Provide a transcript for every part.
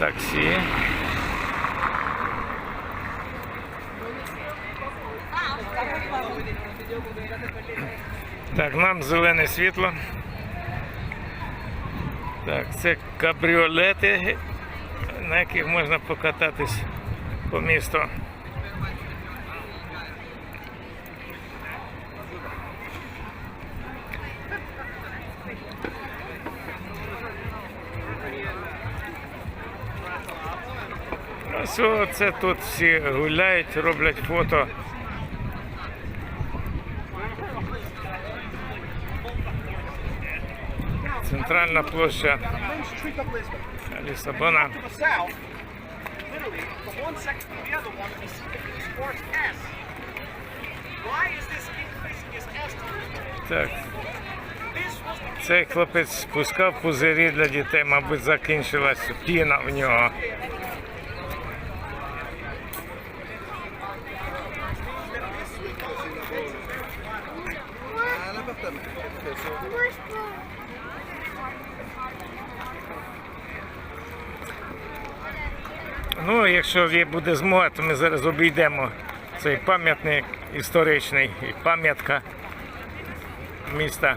таксі. Так, нам зелене світло. Так, це кабріолети, на яких можна покататись по місту. Ось це тут всі гуляють, роблять фото. Центральна площа. Лісабона. Так, цей хлопець спускав пузирі для дітей, мабуть, закінчилась піна в нього. Ну, якщо буде змога, то ми зараз обійдемо цей пам'ятник історичний і пам'ятка міста.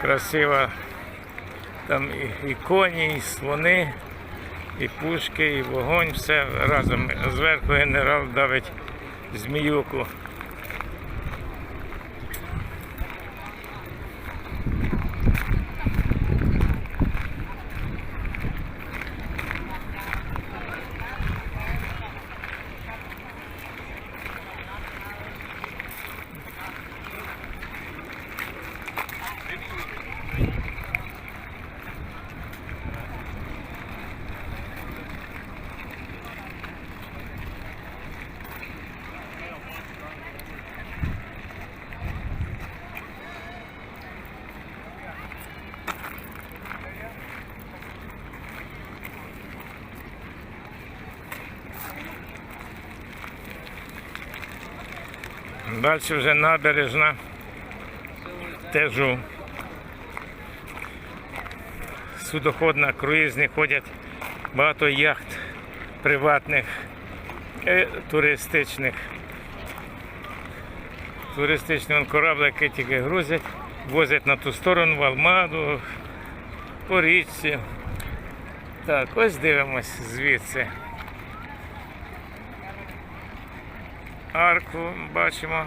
Красиво. Там і, і коні, і слони, і пушки, і вогонь, все разом. Зверху генерал давить зміюку. Далі вже набережна. Тежу. Судоходна, круїзні ходять багато яхт приватних, е, туристичних. Туристичні вон кораблики тільки грузять, возять на ту сторону в Алмаду, по річці. Так, ось дивимось звідси. Арку бачимо.